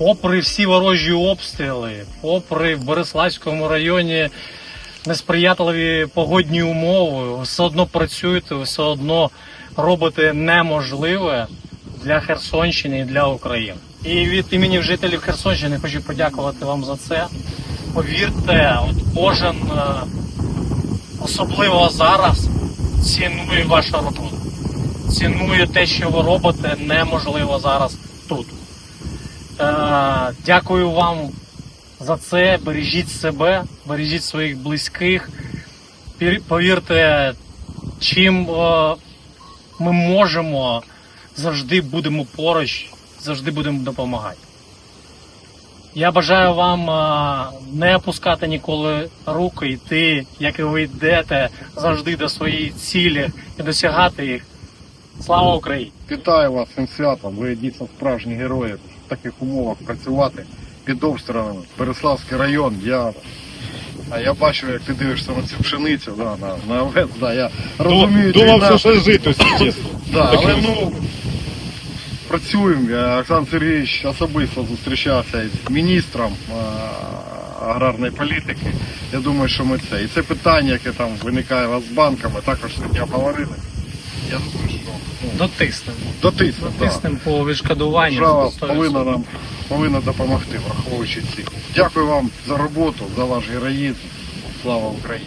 попри всі ворожі обстріли, попри в Бориславському районі несприятливі погодні умови, ви все одно працюєте, все одно робите неможливе для Херсонщини і для України. І від імені жителів Херсонщини хочу подякувати вам за це. Повірте, от кожен е, особливо зараз цінує вашу роботу. Цінує те, що ви робите, неможливо зараз тут. Е, дякую вам за це. Бережіть себе, бережіть своїх близьких. Повірте, чим е, ми можемо, завжди будемо поруч, завжди будемо допомагати. Я бажаю вам е, не опускати ніколи руки, йти, як і ви йдете, завжди до своєї цілі і досягати їх. Слава Україні! Вітаю вас цим святом. Ви дійсно справжні герої таких умовах працювати під обстрілами. Переславський район. Я, а я бачу, як ти дивишся на цю пшеницю, да, на, на овець. Да, я розумію, Думав, що жити, чесно. Да, але ну працюємо. Я, Олександр Сергійович особисто зустрічався із міністром а, аграрної політики. Я думаю, що ми це. І це питання, яке там виникає у вас з банками, також сьогодні обговорили. Я думаю, що ну, Дотиснемо. дотиснемо. да. Дотиснемо по відшкодуванню. Держава 100%. повинна нам повинна допомогти, враховуючи ці. Дякую вам за роботу, за ваш героїзм. Слава Україні!